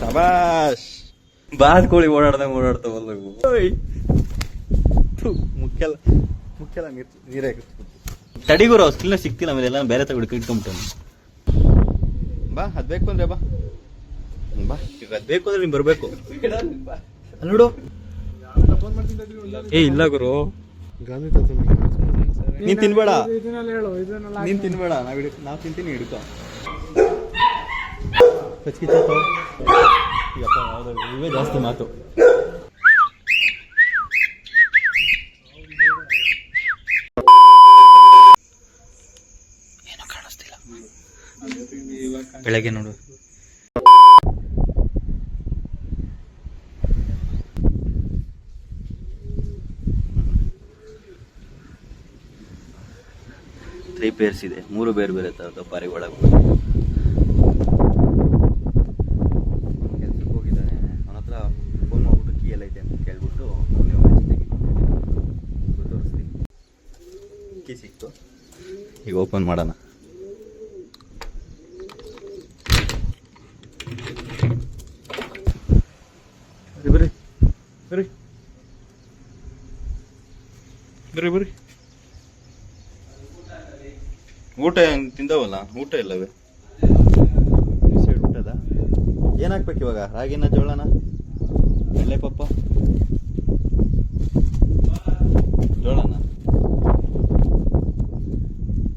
ಸಬಾಷ್ ಬಾತ್ಕೋಳಿ ಓಡಾಡ್ದಂಗ ಓಡಾಡ್ತಾವಲ್ಲ ಮುಖ್ಯಲ್ಲ ಮುಖ್ಯಲ್ಲ ನೀರ್ ತಡಿಗುರು ಸ್ಕಿಲ್ನ ಸಿಕ್ತಿಲ್ಲ ಆಮೇಲೆ ಎಲ್ಲ ಬೇರೆ ತಗೊಂಡು ಇಟ್ಕೊಂಬಿಟ್ಟು ಬಾ ಅದ್ ಬೇಕು ಅಂದ್ರೆ ಬಾ. ಬಾ. ಈಗ ಅದ್ ಬೇಕು ಅಂದ್ರೆ ನೀನ್ ಬರ್ಬೇಕು. ನೋಡು. ಏ ಇಲ್ಲ ಗುರು. ನೀನ್ ತಿನ್ಬೇಡ. ನೀನ್ ತಿನ್ಬೇಡ ನಾವ್ ಹಿಡಿ ನಾವ್ ತಿಂತೀನಿ ಹಿಡ್ಕೊ. ಯಪ್ಪ ಯಾವ್ದು ಇವೇ ಜಾಸ್ತಿ ಮಾತು ಏನು ಕಾಣಿಸ್ತಿಲ್ಲ ಬೆಳಗ್ಗೆ ನೋಡು. ತ್ರೀ ಪೇರ್ಸ್ ಇದೆ. ಮೂರು ಬೇರೆ ಬೇರೆ ಥರದ ಪಾರಿವಾಳಗಳು ಕೆಲ್ಸಕ್ಕೆ ಹೋಗಿದ್ದಾನೆ ಅವನ ಹತ್ರ ಫೋನ್ ಮಾಡ್ಬಿಟ್ಟು ಕೀ ಎಲ್ಲ ಐತೆ ಅಂತ ಕೇಳ್ಬಿಟ್ಟು ಅವ್ನಿಗೆ ಮ್ಯಾಚ್ ತೆಗಿತೀನಿ ತೋರಿಸ್ತೀನಿ ಕೀ ಸಿಕ್ತು ಈಗ ಓಪನ್ ಮಾಡೋಣ. ಬರ್ರಿ ಬರ್ರಿ ಬರ್ರಿ ಬರ್ರಿ ಊಟ ಹೆಂಗೆ ತಿಂದವಲ್ಲ? ಊಟ ಇಲ್ಲವೇ? ಸೈಡ್ ಊಟದ? ಏನ್ ಹಾಕ್ಬೇಕು ಇವಾಗ? ರಾಗಿನ ಜೋಳನ? ಎಲೆ ಪಪ್ಪ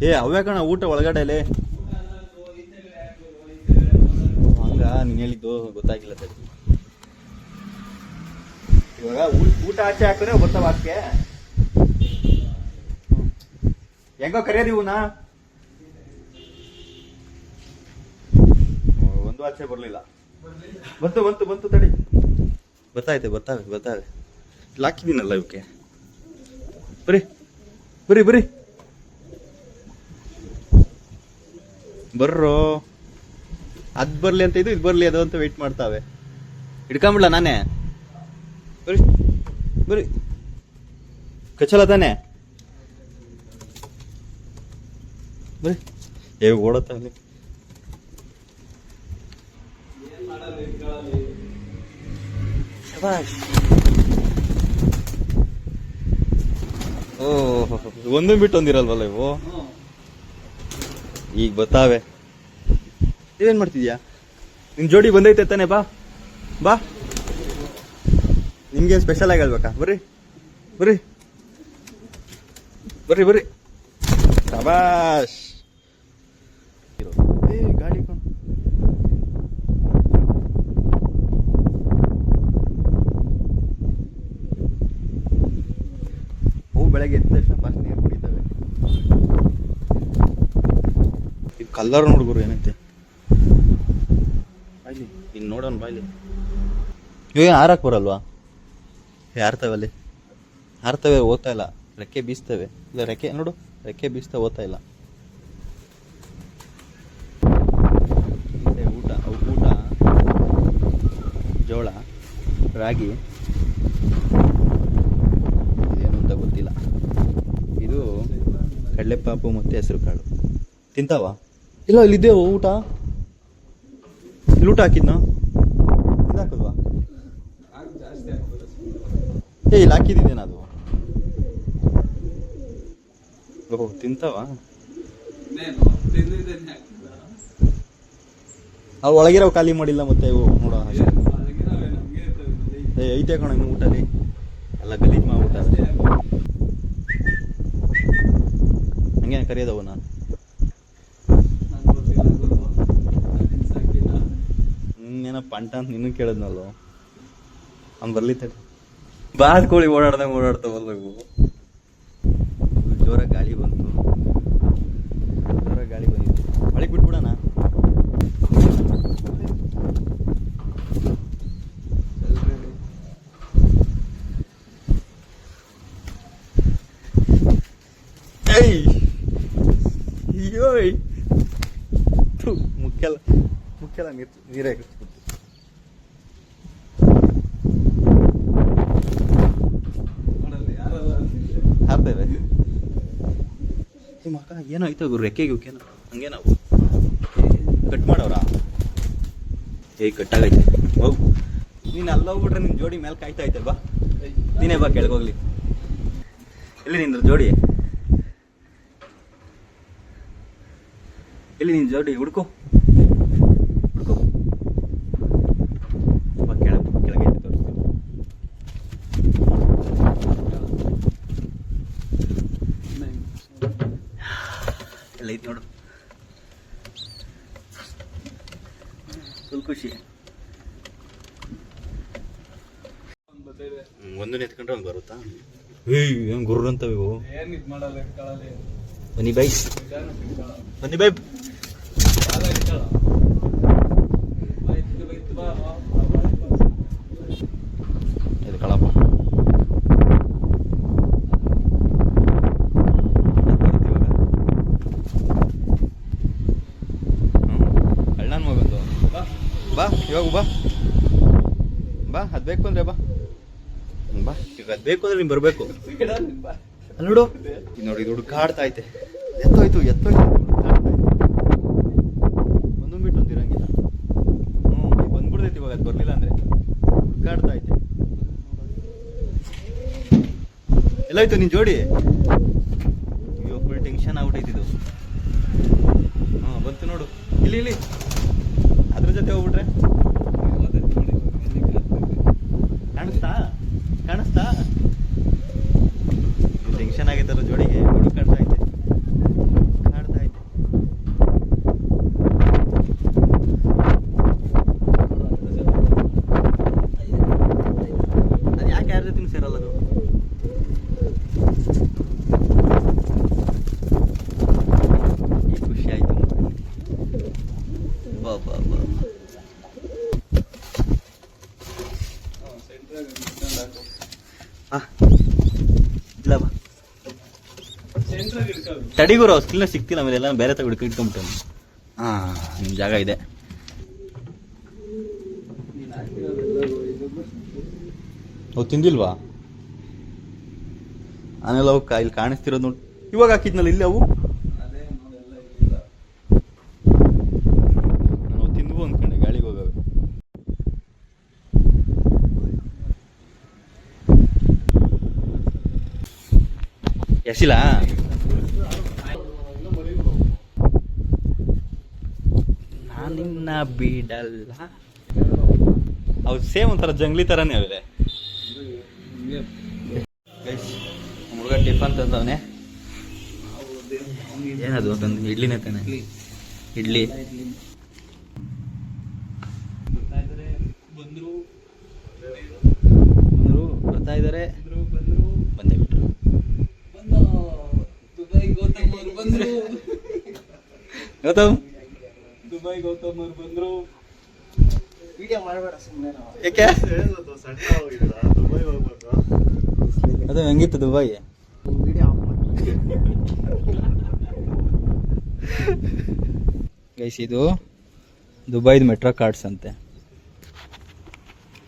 ಏ ಅವೇ ಕಣ, ಊಟ ಒಳಗಡೆಲೆ ಹಂಗ, ನೀನ್ ಹೇಳಿದ್ದು ಗೊತ್ತಾಗಿಲ್ಲ ಸರಿ. ಇವಾಗ ಊಟ ಆಚೆ ಹಾಕಿದ್ರೆ ಬರ್ತಾವ ಅದಕ್ಕೆ ಹೆಂಗೋ ಕರೆಯೋದು ಇವನ? ಒಂದು ಆಚೆ ಬರಲಿಲ್ಲ. ಬಂತು ಬಂತು ಬಂತು ತಡಿ. ಬರ್ತಾಯ್ತೆ ಬರ್ತಾವೆ ಬರ್ತಾವೆ ಇಲ್ಲಿ ಹಾಕಿದ್ದೀನಲ್ಲ ಇವಕ್ಕೆ. ಬರಿ ಬರಿ ಬರಿ. ಬರ್ರೋ. ಅದ್ ಬರ್ಲಿ ಅಂತ ಇದು ಇದು ಬರ್ಲಿ ಅದು ಅಂತ ವೇಟ್ ಮಾಡ್ತಾವೆ. ಹಿಡ್ಕೊಂಬಿಡ್ಲ ನಾನೇ? ಬರಿ ಬರಿ. ಕಚಲ ತಾನೆ? ಬರಿ. ಏ ಓಡತ್ತಾಗಲಿ. ಓ ಒಂದು ಬಿಟ್ಟು ಒಂದಿರಲ್ವಲ್ಲ ಇವು? ಈಗ ಬತ್ತಾವೆ. ನೀವೇನ್ ಮಾಡ್ತಿದ್ಯಾ ನಿಮ್ ಜೋಡಿ ಬಂದೈತೆ ತಾನೆ ಬಾ. ಬಾ. ನಿಮ್ಗೆ ಸ್ಪೆಷಲ್ ಆಗಿ ಹೇಳ್ಬೇಕಾ? ಬರ್ರಿ. ಬರ್ರಿ. ಬರ್ರಿ ಬರ್ರಿ. ಶಬಾಷ್. ಏ ಗಾಡಿ ಕಣ್. ಅವು ಬೆಳಗ್ಗೆ ಎದ್ದ ತಕ್ಷಣ ಫಸ್ಟ್ ನೀರು ಕುಡಿತವೆ. ಕಲ್ಲರ್ ನೋಡ್ಗುರು ಏನೈತೆ? ಬಾಯ್ಲಿ ಇಲ್ಲಿ ನೋಡೋಣ ಬಾಯ್ಲಿ. ಇವೇನು ಹಾರಕ್ ಬರಲ್ವಾ? ಹಾರ್ತವೆ ಅಲ್ಲಿ? ಹಾರ್ತವೆ ಓದ್ತಾ ಇಲ್ಲ? ರೆಕ್ಕೆ ಬೀಸ್ತವೆ. ಇಲ್ಲ ರೆಕ್ಕೆ ನೋಡು ರೆಕ್ಕೆ ಬೀಸ್ತಾ ಓದ್ತಾ ಇಲ್ಲ. ಊಟ ಅವು ಊಟ. ಜೋಳ ರಾಗಿ. ಏನು ಅಂತ ಗೊತ್ತಿಲ್ಲ. ಇದು ಕಡಲೆಪಾಪು ಮತ್ತೆ ಹೆಸರು ಕಾಳು ತಿಂತಾವ? ಇಲ್ಲ ಇಲ್ಲಿದ್ದೇವು ಊಟ? ಇಲ್ಲಿ ಊಟ ಹಾಕಿದ್ನ? ಹಾಕಲ್ವಾ? ಏ ಇಲ್ಲಿ ಹಾಕಿದ್ದೇನದು ಅದು? ಓಹೋ ತಿಂತಾವ? ಅವು ಒಳಗಿರೋ ಖಾಲಿ ಮಾಡಿಲ್ಲ ಮತ್ತೆ ಇವು ನೋಡ ಏ ಐತೆ ಕಣ ಇನ್ನು ಊಟಲಿ ಎಲ್ಲ ಗಲೀಜ್ ಊಟ ಹಂಗೇನು ಕರೆಯೋದವು ನಾನು ಪಂಟ ಅಂತ ನಿನ್ನ ಕೇಳಿದ್ನಲ್ಲ? ಅವ್ನು ಬರ್ಲಿ ತಡಿ. ಬಾದ್ ಕೋಳಿ ಓಡಾಡ್ದಂಗೆ ಓಡಾಡ್ತಾವಲ್ಲ ಜೋರ ಗಾಳಿ ಬಂತು. ಜೋರ ಗಾಳಿ ಬಂದಿತ್ತು ಒಳಗೆ ಬಿಟ್ಬಿಡೋಣ. ಮುಖ್ಯ ಮುಖ್ಯಲ್ಲ ನೀರು ನೀರೇ ನಿಮ್ಮ ಅಕ್ಕ ಮಕ್ಕ, ಏನಾಯ್ತು ಗುರು? ರೆಕ್ಕೆಗೆ ನಾವು ಕಟ್ ಮಾಡೋರ? ಏಯ್ ಕಟ್ಟಾಗೈತೆ. ಹೋಗು. ನೀನು ಅಲ್ಲಿ ಹೋಗ್ಬಿಟ್ರೆ ನಿನ್ನ ಜೋಡಿ ಮೇಲೆ ಕಾಯ್ತಾ ಐತೆ ಬಾ. ನೀನೇ ಬಾ ಕೆಳಗೋಗ್ಲಿ ಎಲ್ಲಿ ನಿಂದ್ರ ಜೋಡಿ? ಎಲ್ಲಿ ನಿನ್ನ ಜೋಡಿ? ಹುಡ್ಕೋ ಬಾ ಕೆಳಗೆ ಕೆಳಗೈತೆ ತೋರಿಸ್ತೀನಿ ಎಲ್ಲ ಐತೆ ನೋಡು ಫುಲ್ ಖುಷಿ ಒಂದು ಎತ್ಕೊಂಡ್ರೆ ಒಂದು ಬರುತ್ತಾ ಏಯ್ ಏನು ಗುರ್ರ ಅಂತವೆ ಇವು ಏನ್ ಇದ್ ಮಾಡಲ್ಲ ಇಟ್ಕೊಳ್ಳಲ್ಲ ಬನ್ನಿ ಬೈ. ಬನ್ನಿ ಬೈ. ಇದು ಕಳಪ್ಪ. ಅಣ್ಣನ ಮಗಂದು. ಬಾ. ಬಾ ಇವಾಗ ಬಾ. ಬಾ ಅದು ಬೇಕು ಅಂದ್ರೆ ಬಾ. ಬಾ. ಈಗ ಅದು ಬೇಕು ಅಂದ್ರೆ ನೀನು ಬರಬೇಕು. ನೋಡು. ಇದು ನೋಡಿ, ಇದು ಹುಡುಕಾಡ್ತಾ ಐತೆ. ಎತ್ತೋಯ್ತು ಎತ್ತೋಯ್ತು, ಹುಡುಕಾಡ್ತಾ ಐತೆ. ಒಂದೊಂದು ಬಿಟ್ಟು ಒಂದು ಇರಂಗಿಲ್ಲ. ಹ್ಞೂ ಬಂದ್ಬಿಡ್ತೈತಿ ಇವಾಗ, ಅದು ಬರಲಿಲ್ಲ ಅಂದರೆ. ಹುಡುಕಾಡ್ತಾ ಐತೆ. ಎಲ್ಲೋಯ್ತು ನಿನ್ನ ಜೋಡಿ? ಅಯ್ಯೋ ಫುಲ್ ಟೆನ್ಷನ್ ಆಗ್ಬಿಟ್ಟೈತಿ ಇದು. ಹಾಂ ಬಂತು ನೋಡು. ಇಲ್ಲಿ ಇಲ್ಲಿ. ಅದ್ರ ಜೊತೆ ಹೋಗ್ಬಿಟ್ರೆ ಓದೈತ್ ನೋಡಿ, ಎಲ್ಲಿಗೆ ಹಾಕ್ಬೇಕು. ಕಾಣಿಸ್ತಾ ಕಾಣಿಸ್ತಾ ಟೆನ್ಷನ್ ಆಗೈತಲ್ಲ ಜೋಡಿಗೆ ಹುಡುಕಾಡ್ತಾ ಐತೆ ಕಾಡ್ತಾ ಐತೆ ಅದು ಯಾಕೆ ಯಾರ ಜೊತೆ ಸೇರಲ್ಲ ಅದು ಈ ಖುಷಿ ಆಯ್ತು ಬಾ ಬಾ ಬಾ ಹ್ಮ್, ಸೆಂಟ್ರಾಗ ಇಟ್ಕೊಂಡ್ ಹಾಕು. ಹಾ ಇಲ್ಲ ಬಾ ಸೆಂಟ್ರಾಗ ಅವ್ರು ಸ್ಕಿಲ್ನ ಸಿಕ್ತಿಲ್ಲ ಆಮೇಲೆ ಎಲ್ಲ ಬೇರೆ ತಗೊಂಡು ಇಟ್ಕೊಂಡ್ಬಿಟ್ಟು. ಹಾಂ ನಿಮ್ಮ ಜಾಗ ಇದೆ. ಅವು ತಿಂದಿಲ್ವಾ? ಆಮೇಲೆ ಅವು ಇಲ್ಲಿ ಕಾಣಿಸ್ತಿರೋದು ನೋಡಿ. ಇವಾಗ ಹಾಕಿದ್ನಲ್ಲ ಇಲ್ಲಿ ಅವು. ನಾವು ತಿಂದ್ವು ಅಂದ್ಕೊಂಡೆ ಗಾಳಿಗೆ ಹೋಗವೆ. ಎಸಿಲ್ಲ ನಾನು ನಿನ್ನ ಬಿಡಲ್ಲ ಅವು ಸೇಮ್ ಒಂಥರ ಜಂಗ್ಲಿ ಥರನೇ ಅವಿದೆ. ಹುಡುಗ ಟಿಫನ್ ತಂದವನೆ. ಏನದು? ತಂದು ಇಡ್ಲಿನೇ ತಾನೆ? ಇಡ್ಲಿ. ಬಂದರು ಬಂದ್ರು ಬರ್ತಾ ಇದ್ದಾರೆ ಬಂದೇ ಬಿಟ್ರು. ಬಂದು ದುಬೈ ಗೌತಮ್ ಅವ್ರು ಬಂದ್ರು. ಗೌತಮ್? ದುಬೈ ಗೌತಮ್ ಅವ್ರು ಬಂದ್ರು. ವಿಡಿಯೋ ಮಾಡಬೇಡ ಸುಮ್ಮನೆ ಯಾಕೆ? ಅದು ಹೆಂಗಿತ್ತು ದುಬೈ ವಿಡಿಯೋ ಆಫ್ ಮಾಡಿ. ಗೈಸ್ ಇದು ದುಬೈದು ಮೆಟ್ರೋ ಕಾರ್ಡ್ಸ್ ಅಂತೆ.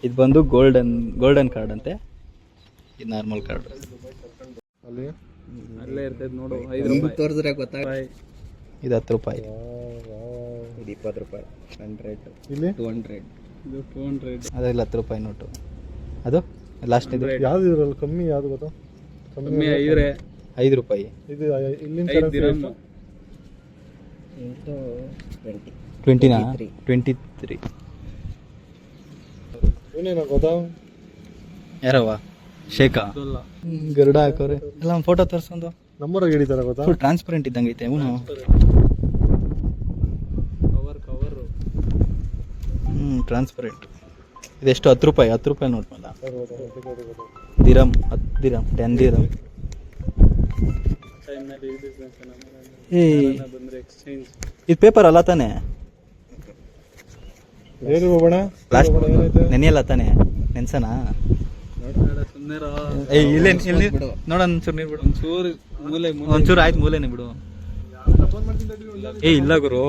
ಇದು ಬಂದು ಗೋಲ್ಡನ್ ಗೋಲ್ಡನ್ ಕಾರ್ಡ್ ಅಂತೆ. ಇದು ನಾರ್ಮಲ್ ಕಾರ್ಡ್ ಅಲ್ಲೇ? ಇರ್ತೈತೆ ನೋಡು ಐದು ರೂಪಾಯಿ. ತೋರಿದ್ರೆ ಗೊತ್ತಾಗ ಇದು ಹತ್ತು ರೂಪಾಯಿ. ಇದು ಇಪ್ಪತ್ತು ರೂಪಾಯಿ. ಹಂಡ್ರೆಡ್. ಇಲ್ಲಿ? Two hundred. ಇದು ಟೂ ಹಂಡ್ರೆಡ್ ಅದೆಲ್ಲ ಹತ್ತು ರೂಪಾಯಿ ನೋಟು ಅದು? ಲಾಸ್ಟ್ ಇದು? ಯಾವ್ದು ಇದ್ರಲ್ಲಿ ಕಮ್ಮಿ ಯಾವ್ದು ಗೊತ್ತಾ? ಕಮ್ಮಿ ಐದ್ರೆ ಐದು ರೂಪಾಯಿ. ಇದು ಇದು ಟ್ವೆಂಟಿ ಟ್ವೆಂಟಿನಾ 23. ಟ್ವೆಂಟಿ ತ್ರೀ ಇವನೇನ ಗೊತ್ತಾ? ಯಾರವ ಶೇಖಾ? ಗರುಡ ಹಾಕೋರೆ. ಎಲ್ಲ ಫೋಟೋ ತರ್ಸೊಂದು ನಂಬರ್ ಹಿಡಿತಾರ ಗೊತ್ತಾ? ಟ್ರಾನ್ಸ್ಪರೆಂಟ್ ಇದ್ದಂಗೈತೆ ಐತೆ ಅವನು ಟ್ರಾನ್ಸ್ಪರೆಂಟ್ ಇದೆಷ್ಟು? ಹತ್ತು ರೂಪಾಯಿ ಹತ್ತು ರೂಪಾಯಿ ನೋಟ್ ಮಲ್ಲ. ದಿರಮ್ ಹತ್ತು ದಿರಮ್ ಟೆನ್ ದಿರಮ್ ಏ ಇದು ಪೇಪರ್ ಅಲ್ಲ ತಾನೆ? ಲಾಸ್ಟ್ ನೆನೆಯಲ್ಲ ತಾನೆ? ನೆನ್ಸನಾ? ನೋಡೋಣ ಏ ಇಲ್ಲೇ ಇಲ್ಲಿ ನೋಡ ಒಂಚೂರು ನೀರು ಬಿಡು. ಒಂಚೂರು ಮೂಲೆ ಮೂಲೆ. ಒಂಚೂರು ಆಯ್ತು ಮೂಲೆನೆ ಬಿಡು. ಏ ಇಲ್ಲ ಗುರು.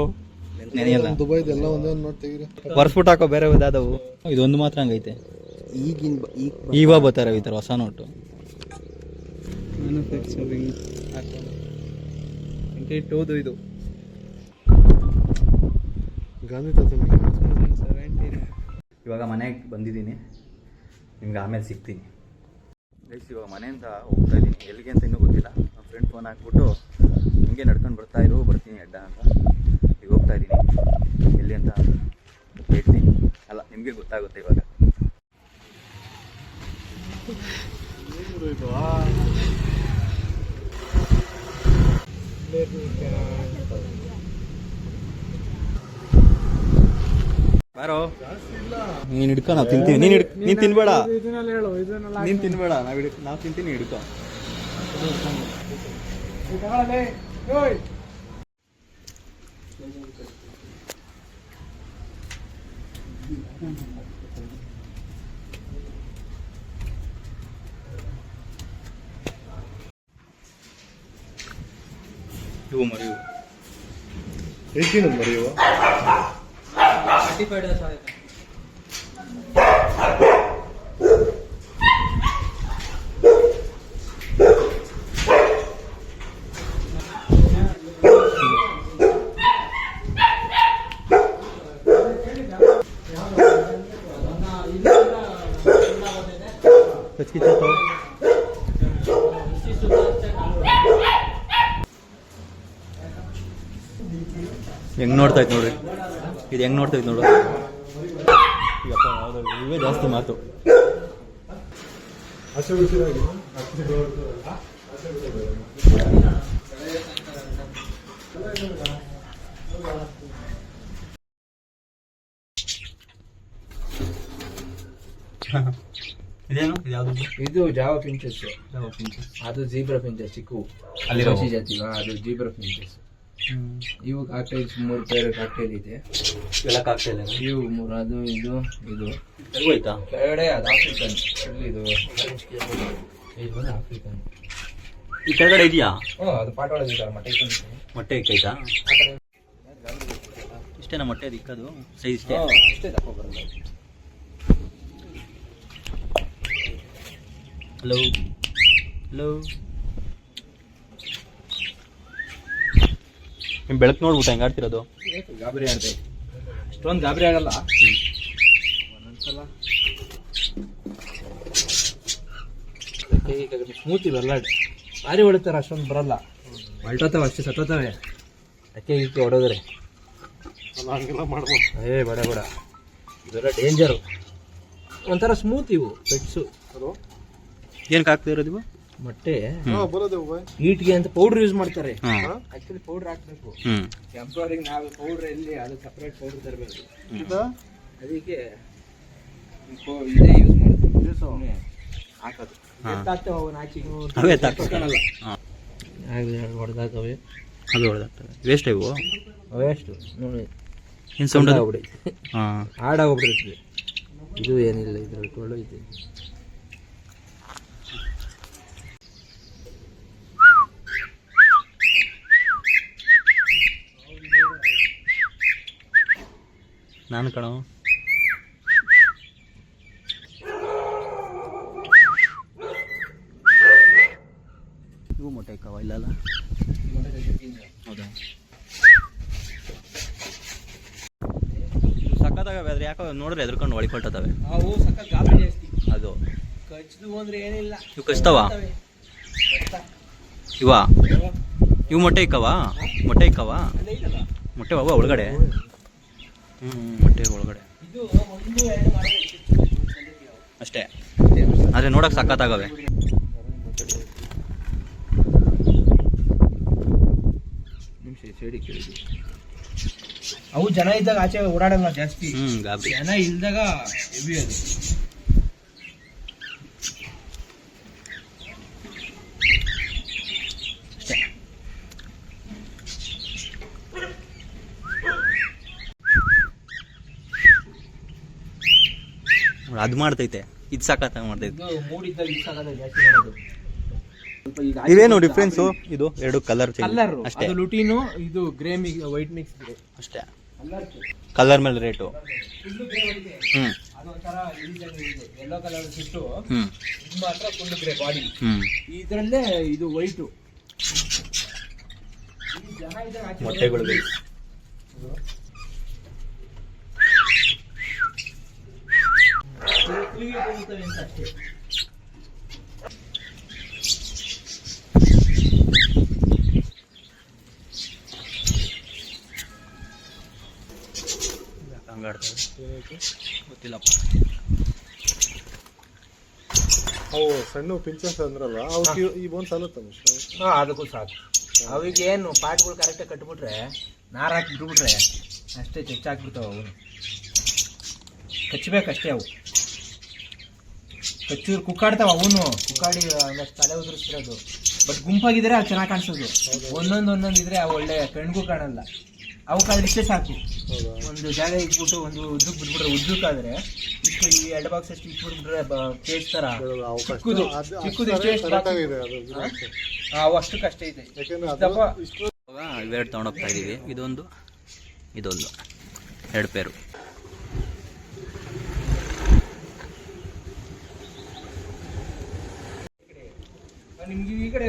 ನೆನೆಯಲ್ಲ? ದುಬೈದು ಎಲ್ಲ ಒಂದೇ ಒಂದು ನೋಟ್ ತೆಗೀರಿ ಬರ್ಸ್ಬಿಟ್ಟು ಹಾಕೋ ಬೇರೆ ಇದಾದವು ಇದೊಂದು ಮಾತ್ರ ಹಂಗೈತೆ. ಈಗಿನ ಬ- ಈಗ ಇವಾಗ ಬರ್ತಾರೆ ಈ ಥರ ಹೊಸ ನೋಟು. ಮ್ಯಾನುಫ್ಯಾಕ್ಚರಿಂಗ್ ಟ್ವೆಂಟಿ ಟೂದು ಇದು. ಗಾಂಧಿ ಇವಾಗ ಮನೆಗೆ ಬಂದಿದ್ದೀನಿ. ನಿಮ್ಗೆ ಆಮೇಲೆ ಸಿಗ್ತೀನಿ. ಗೈಸ್ ಇವಾಗ ಮನೆಯಿಂದ ಹೋಗ್ತಾ ಇದ್ದೀನಿ ಎಲ್ಲಿಗೆ ಅಂತ ಇನ್ನೂ ಗೊತ್ತಿಲ್ಲ. ನಮ್ಮ ಫ್ರೆಂಡ್ ಫೋನ್ ಹಾಕ್ಬಿಟ್ಟು ಹಿಂಗೆ ನಡ್ಕೊಂಡು ಬರ್ತಾ ಇರು ಬರ್ತೀನಿ ಅಡ್ಡ ಅಂತ. ಈಗ ಹೋಗ್ತಾ ಇದ್ದೀನಿ. ಎಲ್ಲಿ ಅಂತ ಹೇಳ್ತೀನಿ. ಅಲ್ಲ, ನಿಮಗೆ ಗೊತ್ತಾಗುತ್ತೆ ಇವಾಗ. ಬಾರೋ. ನೀನ್ ಹಿಡ್ಕ ನಾವು ತಿಂತೀವಿ ನೀನು ಹಿಡ್ ನೀನ್ ತಿನ್ಬೇಡ. ನೀನು ತಿನ್ಬೇಡ, ನಾವ್ ಹಿಡ್, ನಾವ್ ತಿಂತೀನಿ, ಹಿಡ್ಕೊ. 이거 말이요. 얘기는 말이요. 35 사야 돼. ಹೆಂಗ್ ನೋಡ್ತಾ ನೋಡಿ ನೋಡ್ರಿ? ಇದು ಹೆಂಗ್ ನೋಡ್ತಾ ನೋಡಿ ಈಗಪ್ಪ ಇವೇ ಜಾಸ್ತಿ ಮಾತು. ಇದೇನು? ಇದು ಯಾವ್ದು? ಇದು ಜಾವ ಪಿಂಚಸ್ ಅದು ಜೀಬ್ರಾ ಪಿಂಚಸ್ ಚಿಕ್ಕು. ಅಲ್ಲಿ ಜಾತಿ ಅದು ಜೀಬ್ರಾ ಪಿಂಚಸ್ ಇವು ಕಾಕ್ಟೈಲ್ಸ್ ಮೂರು ಬೇರೆ ಕಾಕ್ಟೈಲ್ ಇದೆ. ಎಲ್ಲ ಕಾಕ್ಟೈಲ್ ಇವು ಮೂರು ಅದು ಇದು ಇದು. ಆಯ್ತಾ? ಕೆಳಗಡೆ ಅದು ಆಫ್ರಿಕನ್ ಇಲ್ಲಿ ಇದು. ಇದು ಆಫ್ರಿಕನ್ ಈ ಕೆಳಗಡೆ ಇದೆಯಾ? ಓ ಅದು ಪಾಠ ಒಳಗಿದ್ದಾರೆ ಮೊಟ್ಟೆ ಮೊಟ್ಟೆ ಇಕ್ಕೈತಾ ಇಷ್ಟೇನಾ ಮೊಟ್ಟೆ ಅದು ಇಕ್ಕದು? ಸೈಜ್ ಇಷ್ಟೇ? ಇಷ್ಟೇ ಬರಲ್ಲ ಹಲೋ ಹಲೋ ನಿಮ್ಮ ಬೆಳಕು ನೋಡ್ಬಿಟ್ಟು ಹೆಂಗೆ ಆಡ್ತಿರೋದು? ಗಾಬರಿ ಆಡ್ದೆ. ಅಷ್ಟೊಂದು ಗಾಬರಿ ಆಗಲ್ಲ. ಒಂದೊಂದ್ಸಲ ಸ್ಮೂತ್ ಇವೆಲ್ಲ ಭಾರಿ ಹೊಡಿತಾರೆ ಅಷ್ಟೊಂದು ಬರಲ್ಲ. ಹೊಲ್ಟೋತಾವ ಅಷ್ಟೇ ಸತ್ತೋತಾವೆ. ಅಕ್ಕೆ ಈಕೆ ಹೊಡೋದ್ರೆ. ಹಂಗೆಲ್ಲ ಮಾಡ್ಬೋದು. ಏ ಬಡ ಬಡ. ಇದೆಲ್ಲ ಡೇಂಜರು ಒಂಥರ ಸ್ಮೂತ್ ಇವು ಪೆಟ್ಸು ಏನಕ್ಕೆ ಹಾಕ್ತಾ ಇರೋದು ಇವು? ಮೊಟ್ಟೆ ಹಾ ಬರೋದೆ ಬಾಯ್ ಹೀಟ್ಗೆ ಅಂತ ಪೌಡರ್ ಯೂಸ್ ಮಾಡ್ತಾರೆ. ಆಕ್ಚುಲಿ ಪೌಡರ್ ಹಾಕ್ಬೇಕು. ಟೆಂಪ್ರವರಿಗೆ ನಾವು ಪೌಡರ್ ಎಲ್ಲಿ ಅದು ಸಪ್ರೇಟ್ ಪೌಡರ್ ತರಬೇಕು. ಇದಾ ಅದಕ್ಕೆ ಇದೇ ಯೂಸ್ ಮಾಡ್ತೀವಿ. ಸುಮ್ನೆ ಹಾಕೋದು. ಎತ್ತಾಗ್ತಾವ ಹೊಡೆದಾಕವೆ. ಅದು ಹೊಡೆದಾಗ್ತವೆ ವೇಸ್ಟ್ ಇವು? ಅಷ್ಟು ನೋಡಿ. ಹಾಂ. ಇದು ಏನಿಲ್ಲ ಇದ್ರಲ್ಲಿ ಒಳ್ಳೈತೆ ನಾನು ಕಣ. ಇವು ಮೊಟ್ಟೆ ಇಕ್ಕವ ಇಲ್ಲಲ್ಲ ಹೌದಾ? ಇವು ಸಕ್ಕತ್ತಾಗವೆ ಆದ್ರೆ ಯಾಕೋ ನೋಡ್ರೆ ಎದ್ರಕೊಂಡು ಒಳಿಕೊಳ್ತವೆ ಅವು ಸಕ್ಕ ಗಾಬರಿ ಜಾಸ್ತಿ. ಅದು. ಅಂದ್ರೆ ಏನಿಲ್ಲ. ಇವು ಕಚ್ತಾವ? ಇವ? ಇವು ಮೊಟ್ಟೆ ಇಕ್ಕವ? ಮೊಟ್ಟೆ ಇಕ್ಕವ? ಮೊಟ್ಟೆ ಬಾಬಾ ಒಳಗಡೆ. ಮೊಟ್ಟೆ ಒಳಗಡೆ. ಅಷ್ಟೇ. ಆದರೆ ನೋಡಕ್ಕೆ ಸಕ್ಕತ್ತಾಗವೆ ಅವು ಜನ ಇದ್ದಾಗ ಆಚೆ ಓಡಾಡಲ್ಲ ಜಾಸ್ತಿ. ಹ್ಞೂ ಜನ ಇಲ್ದಾಗ ಹೆವಿ ಅದು. ಅದು ಮಾಡ್ತೈತೆ. ಇದು ಸಾಕತ್ತ ಮಾಡ್ತೈತೆ. ಇವೇನು ಡಿಫ್ರೆನ್ಸು ಇದು? ಎರಡು ಕಲರ್ ಕಲರ್ ಅಷ್ಟೇ. ಲುಟಿನು ಇದು ಗ್ರೇ ಮಿಕ್ಸ್ ವೈಟ್ ಮಿಕ್ಸ್ ಅಷ್ಟೇ. ಕಲರ್ ಮೇಲೆ ರೇಟು ಹ್ಞೂ ಅದೊಂಥರ ಇಳಿದಂಗೆ ಯೆಲ್ಲೋ ಕಲರ್ ಸಿಟ್ಟು ಇದು. ಮಾತ್ರ ಫುಲ್ ಗ್ರೇ ಬಾಡಿ ಹ್ಞೂ ಇದರಲ್ಲೇ ಇದು ವೈಟು ಮೊಟ್ಟೆಗಳು ಕೂಲಿಗೆ ಹೋಗುತ್ತವೆ ಅಂತ ಅಷ್ಟೇ ಹಂಗಾಡ್ತವೆ ಗೊತ್ತಿಲ್ಲಪ್ಪ ಅವು ಸಣ್ಣ ಪಿಂಚಸ್ ಅಂದ್ರಲ್ಲ ಅವಕ್ಕೆ ಈ ಬೋನ್ ಸಾಲುತ್ತ ಹಾ, ಅದಕ್ಕೂ ಸಾಕು. ಅವಿಗೆ ಏನು ಪಾಟ್ಗಳು ಕರೆಕ್ಟಾಗಿ ಕಟ್ಬಿಟ್ರೆ, ನಾರು ಹಾಕಿ ಬಿಟ್ಬಿಟ್ರೆ ಅಷ್ಟೇ ಚೆಚ್ಚ ಅವನು ಅವು. ಕಚ್ಚಬೇಕಷ್ಟೇ ಅವು. ಕಚ್ಚೂರು ಕುಕ್ಕಾಡ್ತಾವ ಅವನು ಕುಕ್ಕಾಡಿ ಒಂದಷ್ಟು ತಲೆ ಉದುರಿಸ್ತಿರೋದು. ಬಟ್ ಗುಂಪಾಗಿದ್ರೆ ಅದು ಚೆನ್ನಾಗಿ ಕಾಣಿಸೋದು. ಒಂದೊಂದು ಒಂದೊಂದು ಇದ್ರೆ ಅವು ಒಳ್ಳೆ ಕಣ್ಗೂ ಕಾಣಲ್ಲ. ಅವು ಕಾಡಿಷ್ಟೇ ಸಾಕು. ಒಂದು ಜಾಗ ಇಟ್ಬಿಟ್ಟು ಒಂದು ಉದ್ದಕ್ಕೆ ಬಿಟ್ಬಿಟ್ರೆ ಉದ್ದಕ್ಕಾದ್ರೆ ಇಷ್ಟು ಈ ಎರಡು ಬಾಕ್ಸ್ ಅಷ್ಟು ಇಟ್ಬಿಟ್ಬಿಟ್ರೆ ಕೇಕ್ ತರ ಚಿಕ್ಕದು ಚಿಕ್ಕದು ಅವು ಅಷ್ಟು ಕಷ್ಟ ಇದೆ. ಯಾಕೆಂದ್ರೆ ಇಷ್ಟು ಇವಾಗ ಇವೆರಡು ತೊಗೊಂಡೋಗ್ತಾ ಇದ್ದೀವಿ ಇದೊಂದು ಇದೊಂದು. ಎರಡು ಪೇರು. ನಿಮ್ಗೆ ಈ ಕಡೆ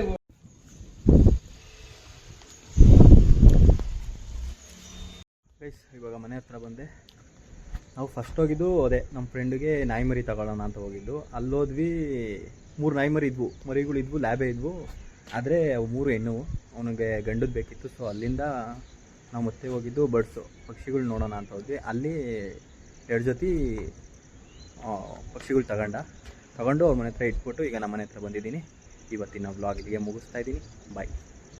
ಗೈಸ್ ಇವಾಗ ಮನೆ ಹತ್ರ ಬಂದೆ. ನಾವು ಫಸ್ಟ್ ಹೋಗಿದ್ದು ಅದೇ ನಮ್ಮ ಫ್ರೆಂಡ್ಗೆ ನಾಯಿ ಮರಿ ತಗೊಳ್ಳೋಣ ಅಂತ ಹೋಗಿದ್ದು. ಅಲ್ಲೋದ್ವಿ, ಮೂರು ನಾಯಿ ಮರಿ ಇದ್ವು. ಮರಿಗಳು ಇದ್ವು ಲ್ಯಾಬೇ ಇದ್ವು. ಆದರೆ ಅವು ಮೂರು ಹೆಣ್ಣು ಅವನಿಗೆ ಗಂಡದ್ದು ಬೇಕಿತ್ತು ಸೊ ಅಲ್ಲಿಂದ ನಾವು ಮತ್ತೆ ಹೋಗಿದ್ದು ಬರ್ಡ್ಸು ಪಕ್ಷಿಗಳು ನೋಡೋಣ ಅಂತ ಹೋದ್ವಿ. ಅಲ್ಲಿ ಎರಡು ಜೊತೆ ಪಕ್ಷಿಗಳು ತಗೊಂಡ. ತಗೊಂಡು ಅವ್ರ ಮನೆ ಹತ್ರ ಇಟ್ಬಿಟ್ಟು ಈಗ ನಮ್ಮ ಮನೆ ಹತ್ರ ಬಂದಿದ್ದೀನಿ. ಇವತ್ತಿನ ವ್ಲಾಗ್ ಇಲ್ಲಿಗೆ ಮುಗಿಸ್ತಾ ಇದ್ದೀನಿ. ಬಾಯ್